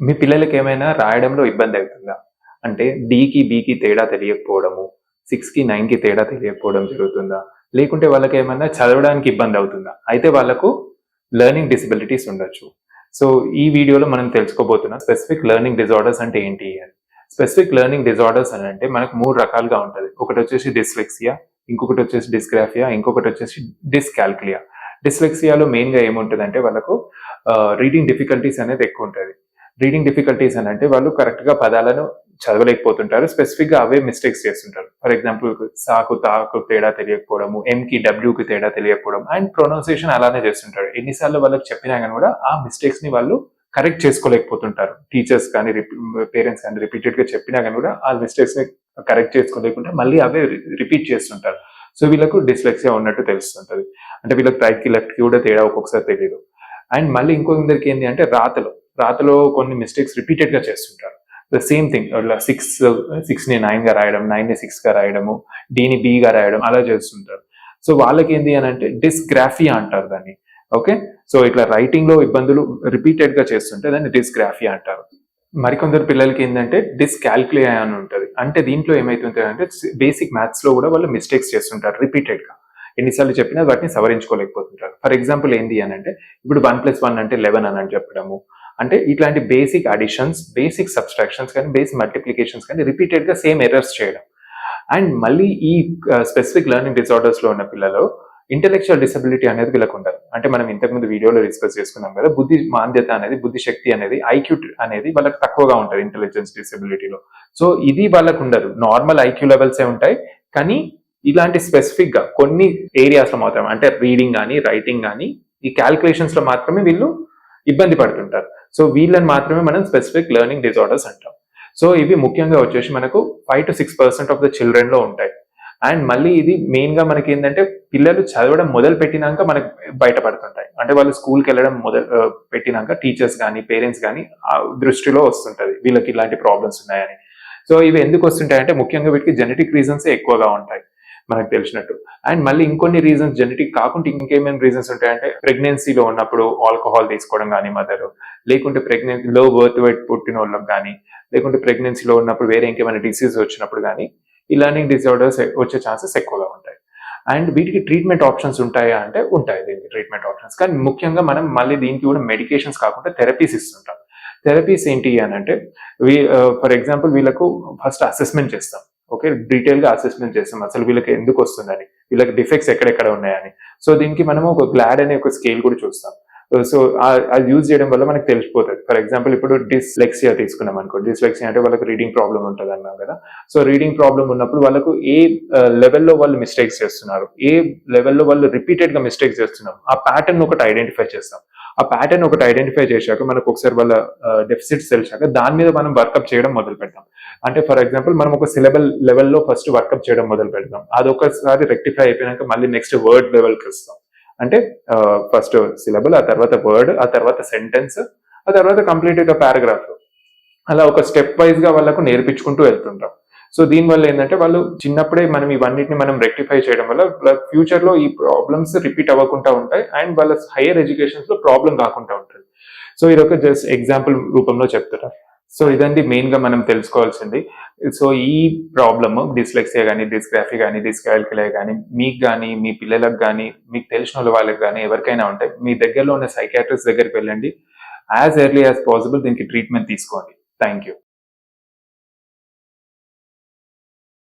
మీ పిల్లలకి ఏమైనా రాయడంలో ఇబ్బంది అవుతుందా? అంటే డికి బీకి తేడా తెలియకపోవడము సిక్స్కి నైన్కి తేడా తెలియకపోవడం జరుగుతుందా? లేకుంటే వాళ్ళకి ఏమైనా చదవడానికి ఇబ్బంది అవుతుందా? అయితే వాళ్ళకు లెర్నింగ్ డిసబిలిటీస్ ఉండొచ్చు. సో ఈ వీడియోలో మనం తెలుసుకోబోతున్నాం స్పెసిఫిక్ లెర్నింగ్ డిజార్డర్స్ అంటే ఏంటి అని. స్పెసిఫిక్ లెర్నింగ్ డిజార్డర్స్ అని అంటే మనకు మూడు రకాలుగా ఉంటుంది. ఒకటి వచ్చేసి డిస్లెక్సియా ఇంకొకటి వచ్చేసి డిస్గ్రాఫియా ఇంకొకటి వచ్చేసి డిస్కాల్కులియా డిస్లెక్సియాలో మెయిన్గా ఏముంటుంది అంటే వాళ్ళకు రీడింగ్ డిఫికల్టీస్ అనేది ఎక్కువ ఉంటుంది. రీడింగ్ డిఫికల్టీస్ అని అంటే వాళ్ళు కరెక్ట్గా పదాలను చదవలేకపోతుంటారు. స్పెసిఫిక్గా అవే మిస్టేక్స్ చేస్తుంటారు. ఫర్ ఎగ్జాంపుల్ సాకు తాకు తేడా తెలియకపోవడము ఎంకి డబ్ల్యూకి తేడా తెలియకపోవడం అండ్ ప్రొనౌన్సియేషన్ అలానే చేస్తుంటారు. ఎన్నిసార్లు వాళ్ళకి చెప్పినా కానీ కూడా ఆ మిస్టేక్స్ని వాళ్ళు కరెక్ట్ చేసుకోలేకపోతుంటారు. టీచర్స్ కానీ పేరెంట్స్ కానీ రిపీటెడ్గా చెప్పినా కానీ కూడా ఆ మిస్టేక్స్ని కరెక్ట్ చేసుకోలేకుండా మళ్ళీ అవే రిపీట్ చేస్తుంటారు. సో వీళ్ళకు డిస్లెక్సియా ఉన్నట్టు తెలుస్తుంటుంది. అంటే వీళ్ళకి రైట్కి కి కూడా తేడా ఒక్కొక్కసారి తెలియదు అండ్ మళ్ళీ ఇంకొందరికి ఏంటి అంటే రాతలో. రాతలో కొన్ని మిస్టేక్స్ రిపీటెడ్గా చేస్తుంటారు ద సేమ్ థింగ్ సిక్స్ సిక్స్ని నైన్గా రాయడం నైన్ని సిక్స్గా రాయడము డీని బి గా రాయడం అలా చేస్తుంటారు. సో వాళ్ళకి ఏంటి అని అంటే డిస్గ్రాఫియా అంటారు దాన్ని. ఓకే సో ఇట్లా రైటింగ్లో ఇబ్బందులు రిపీటెడ్గా చేస్తుంటే దాన్ని డిస్గ్రాఫియా అంటారు. మరికొందరు పిల్లలకి ఏంటంటే డిస్కాల్కులియా అని ఉంటుంది. అంటే దీంట్లో ఏమైతుంటుంది అంటే బేసిక్ మ్యాథ్స్లో కూడా వాళ్ళు మిస్టేక్స్ చేస్తుంటారు రిపీటెడ్గా ఎన్నిసార్లు చెప్పినా వాటిని సవరించుకోలేకపోతుంటారు. ఫర్ ఎగ్జాంపుల్ ఏంటి అని అంటే ఇప్పుడు వన్ ప్లస్ వన్ అంటే లెవెన్ అని చెప్పడము. అంటే ఇట్లాంటి బేసిక్ అడిషన్స్ బేసిక్ సబ్స్ట్రాక్షన్స్ కానీ బేసిక్ మల్టిప్లికేషన్స్ కానీ రిపీటెడ్గా సేమ్ ఎర్రర్స్ చేయడం. అండ్ మళ్ళీ ఈ స్పెసిఫిక్ లెర్నింగ్ డిసార్డర్స్లో ఉన్న పిల్లలు ఇంటెలెక్చువల్ డిసబిలిటీ అనేది వీళ్ళకు ఉండదు. అంటే మనం ఇంతకుముందు వీడియోలో డిస్కస్ చేసుకున్నాం కదా బుద్ధి మాంద్యత అనేది బుద్ధి శక్తి అనేది ఐక్యూ అనేది వాళ్ళకి తక్కువగా ఉంటుంది ఇంటెలిజెన్స్ డిసబిలిటీలో సో ఇది వాళ్ళకు ఉండదు. నార్మల్ ఐక్యూ లెవెల్సే ఉంటాయి కానీ ఇలాంటి స్పెసిఫిక్గా కొన్ని ఏరియాస్లో మాత్రం మాత్రమే అంటే రీడింగ్ కానీ రైటింగ్ కానీ ఈ క్యాల్కులేషన్స్లో మాత్రమే వీళ్ళు ఇబ్బంది పడుతుంటారు. సో వీళ్ళని మాత్రమే మనం స్పెసిఫిక్ లెర్నింగ్ డిజార్డర్స్ అంటాం. సో ఇవి ముఖ్యంగా వచ్చేసి మనకు five to six percent of the చిల్డ్రన్లో ఉంటాయి. అండ్ మళ్ళీ ఇది మెయిన్గా మనకి ఏంటంటే పిల్లలు చదవడం మొదలు పెట్టినాక మనకు బయటపడుతుంటాయి. అంటే వాళ్ళు స్కూల్కి వెళ్ళడం మొదలు పెట్టినాక టీచర్స్ కానీ పేరెంట్స్ కానీ దృష్టిలో వస్తుంటది. వీళ్ళకి ఇలాంటి ప్రాబ్లమ్స్ ఉన్నాయని. సో ఇవి ఎందుకు వస్తుంటాయంటే ముఖ్యంగా వీటికి జెనెటిక్ రీజన్స్ ఎక్కువగా ఉంటాయి. మనకు తెలిసినట్టు. అండ్ మళ్ళీ ఇంకొన్ని రీజన్స్ జెనెటిక్ కాకుండా ఇంకేమేమి రీజన్స్ ఉంటాయంటే ప్రెగ్నెన్సీలో ఉన్నప్పుడు ఆల్కహాల్ తీసుకోవడం కానీ మదర్. లేకుంటే ప్రెగ్నెన్సీ లో బర్త్ వెయిట్ పుట్టిన వాళ్ళకి కానీ లేకుంటే ప్రెగ్నెన్సీలో ఉన్నప్పుడు వేరే ఇంకేమైనా డిసీజ్ వచ్చినప్పుడు కానీ ఈ లర్నింగ్ డిజార్డర్స్ వచ్చే ఛాన్సెస్ ఎక్కువగా ఉంటాయి. అండ్ వీటికి ట్రీట్మెంట్ ఆప్షన్స్ ఉంటాయా అంటే ఉంటాయి దీనికి ట్రీట్మెంట్ ఆప్షన్స్. కానీ ముఖ్యంగా మనం మళ్ళీ దీనికి కూడా మెడికేషన్స్ కాకుండా థెరపీస్ ఇస్తుంటాం. థెరపీస్ ఏంటి అని అంటే ఫర్ ఎగ్జాంపుల్ వీళ్ళకు ఫస్ట్ అసెస్మెంట్ చేస్తాం. ఓకే డీటెయిల్గా అసెస్మెంట్ చేస్తాం. అసలు వీళ్ళకి ఎందుకు వస్తుందని? వీళ్ళకి డిఫెక్ట్స్ ఎక్కడెక్కడ ఉన్నాయని? సో దీనికి మనము ఒక గ్లాడ్ అనే ఒక స్కేల్ కూడా చూస్తాం. సో అది యూజ్ చేయడం వల్ల మనకు తెలిసిపోతుంది. ఫర్ ఎగ్జాంపుల్ ఇప్పుడు డిస్లెక్సియా తీసుకున్నాం అనుకో డిస్లెక్సియా అంటే వాళ్ళకి రీడింగ్ ప్రాబ్లం ఉంటుంది అన్నాం కదా. సో రీడింగ్ ప్రాబ్లం ఉన్నప్పుడు వాళ్ళకు ఏ లెవెల్లో వాళ్ళు మిస్టేక్స్ చేస్తున్నారు? ఏ లెవెల్లో వాళ్ళు రిపీటెడ్గా మిస్టేక్స్ చేస్తున్నారు ఆ ప్యాటర్న్ ఒకటి ఐడెంటిఫై చేస్తాం. ఆ ప్యాటర్న్ ఒకటి ఐడెంటిఫై చేశాక మనకు ఒకసారి వాళ్ళ డెఫిసిట్స్ తెలిసాక దాని మీద మనం వర్కప్ చేయడం మొదలు పెడతాం. అంటే ఫర్ ఎగ్జాంపుల్ మనం ఒక సిలబల్ లెవెల్లో ఫస్ట్ వర్కప్ చేయడం మొదలు పెడతాం. అది ఒకసారి రెక్టిఫై అయిపోయినాక మళ్ళీ నెక్స్ట్ వర్డ్ లెవెల్కి వస్తాం. అంటే ఫస్ట్ సిలబుల్ ఆ తర్వాత వర్డ్ ఆ తర్వాత సెంటెన్స్ ఆ తర్వాత కంప్లీట్గా పారాగ్రాఫ్ అలా ఒక స్టెప్ వైజ్గా వాళ్ళకు నేర్పించుకుంటూ వెళ్తుంటాం. సో దీనివల్ల ఏంటంటే వాళ్ళు చిన్నప్పుడే మనం ఇవన్నిటిని మనం రెక్టిఫై చేయడం వల్ల ఫ్యూచర్లో ఈ ప్రాబ్లమ్స్ రిపీట్ అవ్వకుండా ఉంటాయి అండ్ వాళ్ళ హైయర్ ఎడ్యుకేషన్స్లో ప్రాబ్లం కాకుండా ఉంటుంది. సో ఇది ఒక జస్ట్ ఎగ్జాంపుల్ రూపంలో చెప్తున్నారు సో ఇదండి మెయిన్గా మనం తెలుసుకోవాల్సింది. సో ఈ ప్రాబ్లమ్ డిస్లెక్సియా కానీ డిస్గ్రాఫీ కానీ డిస్కాల్కులే కానీ మీకు కానీ మీ పిల్లలకు కానీ మీకు తెలిసిన వాళ్ళకి కానీ ఎవరికైనా ఉంటాయి మీ దగ్గరలో ఉన్న సైకాట్రిస్ట్ దగ్గరికి వెళ్ళండి. యాజ్ ఎర్లీ యాజ్ పాసిబుల్ దీనికి ట్రీట్మెంట్ తీసుకోండి. Thank you